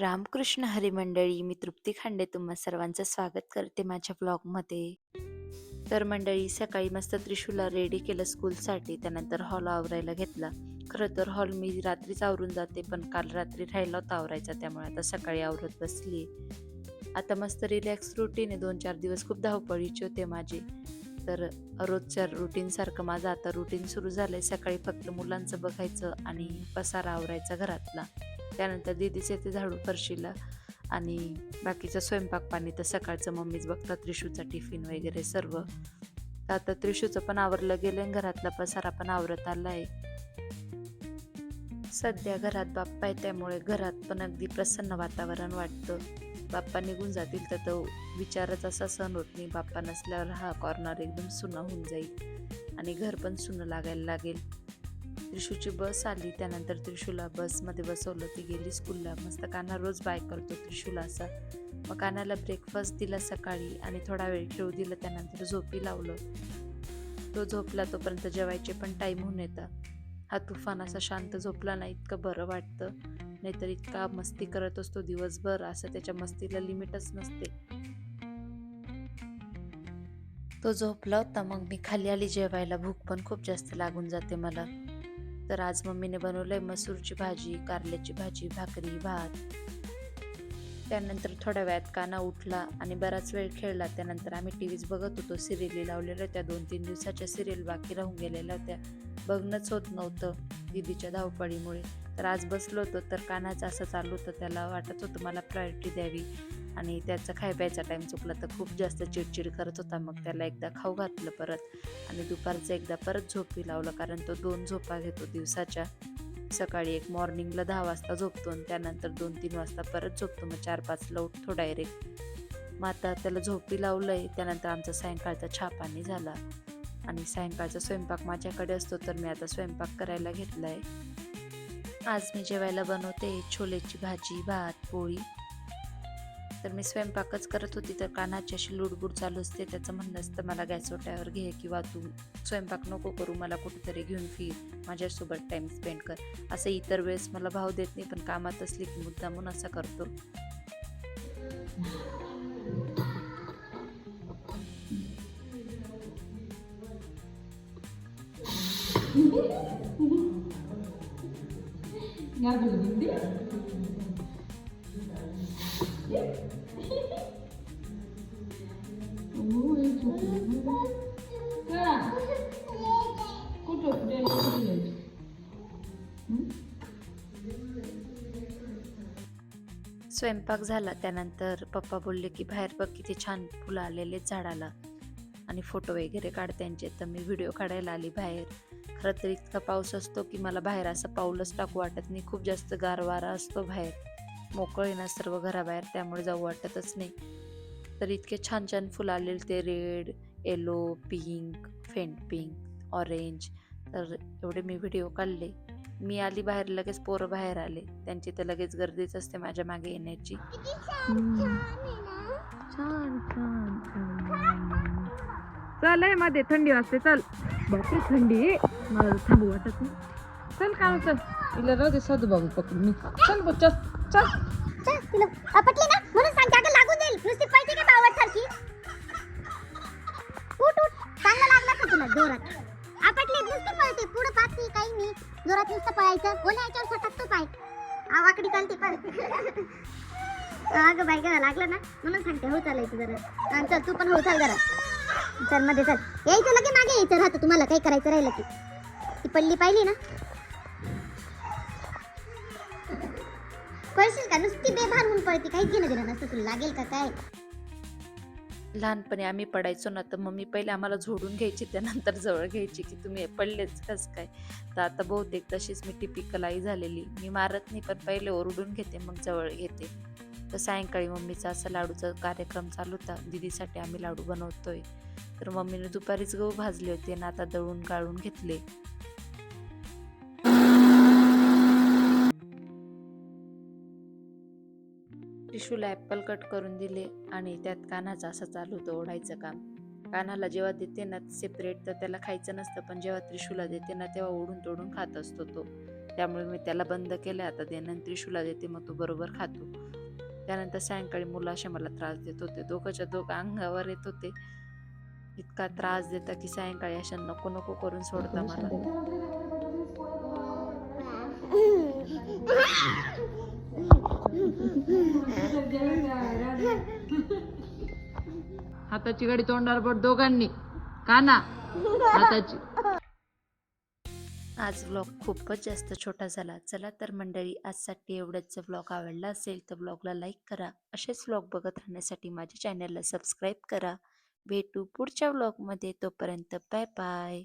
रामकृष्ण हरी मंडळी मी तृप्ती खांडे तुम्हा सर्वांचं स्वागत करते माझ्या ब्लॉगमध्ये. तर मंडळी सकाळी मस्त त्रिशूला रेडी केलं स्कूलसाठी त्यानंतर हॉल आवरायला घेतला. खरं तर हॉल मी रात्रीच आवरून जाते पण काल रात्री राहिला होता आवरायचा त्यामुळे आता सकाळी आवरत बसली आता मस्त रिलॅक्स रुटीन आहे दोन चार दिवस खूप धावपळीचे होते माझे. तर रोजच्या रुटीनसारखं माझं आता रुटीन सुरू झालंय सकाळी फक्त मुलांचं बघायचं आणि पसारा आवरायचा घरातला. त्यानंतर दीदीचे ते झाडू फरशीला आणि बाकीचं स्वयंपाक पाणी तर सकाळचं मम्मीच बघतात त्रिशूचा टिफिन वगैरे सर्व. तर आता त्रिशूचं पण आवरलं गेलं आणि घरातला पसारा पण आवरत आला आहे सध्या घरात बाप्पा आहे त्यामुळे घरात पण अगदी प्रसन्न वातावरण वाटतं. बाप्पा निघून जातील तर तो विचारच असा सण होत नाही. बाप्पा नसल्यावर हा कॉर्नर एकदम सुनं होऊन जाईल आणि घर पण सुनं लागायला लागेल. त्रिशूची बस आली. त्यानंतर त्रिशूला बसमध्ये बसवलं. ती गेली स्कूलला. मस्त काना रोज बाय करतो त्रिशूला असा. मग कानाला ब्रेकफास्ट दिला सकाळी आणि थोडा वेळ खेळू दिलं. त्यानंतर झोपी लावलं. तो झोपला तोपर्यंत जेवायचे पण टाईम होऊन येतं. हा तुफान असा शांत झोपला ना इतकं बरं वाटतं. नाहीतर इतका मस्ती करत असतो दिवसभर. असं त्याच्या मस्तीला लिमिटच नसते. तो झोपला होता. मग मी खाली आली. जेवायला भूक पण खूप जास्त लागून जाते मला. तर आज मम्मीने बनवलंय मसूरची भाजी कारल्याची भाजी भाकरी भात. त्यानंतर थोड्या वेळात काना उठला आणि बराच वेळ खेळला. त्यानंतर आम्ही टी व्हीच बघत होतो. सिरियली लावलेल्या होत्या दोन तीन दिवसाच्या सिरियल बाकी राहून गेलेल्या होत्या. बघणंच होत नव्हतं दिदीच्या धावपळीमुळे. तर आज बसलो होतो तर कानाचं असं चालू होतं. त्याला वाटत होतं मला प्रायोरिटी द्यावी. आणि त्याचा खाय प्यायचा टाईम चुकला तर खूप जास्त चिडचिड करत होता. मग त्याला एकदा खाऊ घातलं परत आणि दुपारचं एकदा परत झोपी लावलं कारण तो दोन झोपा घेतो दिवसाच्या. सकाळी एक मॉर्निंगला दहा वाजता झोपतो आणि त्यानंतर दोन तीन वाजता परत झोपतो. मग चार पाचला उठतो डायरेक्ट मग आता त्याला झोपी लावलंय त्यानंतर आमचा सायंकाळचा छापानी झाला. आणि सायंकाळचा स्वयंपाक माझ्याकडे असतो तर मी आता स्वयंपाक करायला घेतलाय. आज मी जेवायला बनवते छोलेची भाजी भात पोळी. तर मी स्वयंपाकच करत होती तर कानाची अशी लुडबुड चालू असते. त्याचं म्हणणं असतं मला गॅस ओट्यावर घे किंवा तू स्वयंपाक नको करू मला कुठेतरी घेऊन फिर माझ्यासोबत टाईम स्पेंड कर. असं इतर वेळेस मला भाव देत नाही पण कामात असली की मुद्दामून असं करतो. स्वयंपाक झाला त्यानंतर पप्पा बोलले की बाहेर बघ किती छान फुलं आलेले झाडाला. आणि फोटो वगैरे काढ त्यांचे. तर मी व्हिडिओ काढायला आली बाहेर. खरं तर इतका पाऊस असतो की मला बाहेर असं पाऊलच टाकू वाटत नाही. खूप जास्त गारवारा असतो बाहेर. मोकळे ना सर्व घराबाहेर त्यामुळे जाऊ वाटतच नाही. तर इतके छान छान फुलं आलेले ते red yellow pink faint pink orange. तर एवढे मी व्हिडिओ काढले. मी आली बाहेर लगेच पोरं बाहेर आले. त्यांची तर लगेच गर्दीच असते माझ्या मागे येण्याची. छान छान छान चल आहे मध्ये थंडी वाजते चल. बापरे थंडी आहे. मला थांबू वाटत नाही. चल काय चल. तिला राहू दे साधू बाबू पकडून मी चल बच्चा चल चल, तुला आपटली ना? म्हणून सांगते अगं लागून जाईल. नुसती पळते का बावट सारखी उठ उठ. चांगलं लागलं का तुला जोरात? जोरात नुसतं पळायचं. ओल्या याच्यावर सटकतो पाय. आवाकडी चालते पण अगं बाई गं लागलं ना. म्हणून सांगते हो चालायचं जरा. चल तू पण हो चाल जरा. चलमध्ये चल. यायचं लगे मागे यायचं राहतं तुम्हाला. काही करायचं राहिलं की. ती पडली पाहिली ना. पळशील का? नुसती बेभान होऊन पळते. काहीच घेणं देणं नसतं तुला. लागेल का काय? लहानपणी आम्ही पडायचो ना तर मम्मी पहिले आम्हाला झोडून घ्यायची त्यानंतर जवळ घ्यायची की तुम्ही पडलेच कस काय? तर आता बहुतेक तशीच मी टिपिकल आई झालेली. मी मारत नाही पण पहिले ओरडून घेते मग जवळ घेते. तर सायंकाळी मम्मीचा असा लाडूचा कार्यक्रम चालू होता. दिदीसाठी आम्ही लाडू बनवतोय. तर मम्मीने दुपारीच गहू भाजले होते आणि आता दळून गाळून घेतले. टिशूला ॲपल कट करून दिले आणि त्यात कानाचा असं चालू होतं ओढायचं काम. कानाला जेव्हा देते ना सेपरेट तर त्याला खायचं नसतं पण जेव्हा त्रिशूला देते ना तेव्हा ओढून तोडून खात असतो तो. त्यामुळे मी त्याला बंद केलं आता देणं त्रिशूला देते मग तो बरोबर खातो. त्यानंतर सायंकाळी मुलं असे मला त्रास देत होते. दोघंच्या दोघं अंगावर येत होते. इतका त्रास देता की सायंकाळी अशा नको नको करून सोडता मला. हाताची गाडी तोंडावर पड दोघांनी. काना हाताची. आज व्लॉग खूपच जास्त छोटा झाला. चला तर मंडळी आजसाठी एवढंच. व्लॉग आवडला असेल तर व्लॉगला लाईक करा. असेच व्लॉग बघत राहण्यासाठी माझ्या चॅनलला सबस्क्राईब करा. भेटू पुढच्या व्लॉगमध्ये तोपर्यंत बाय बाय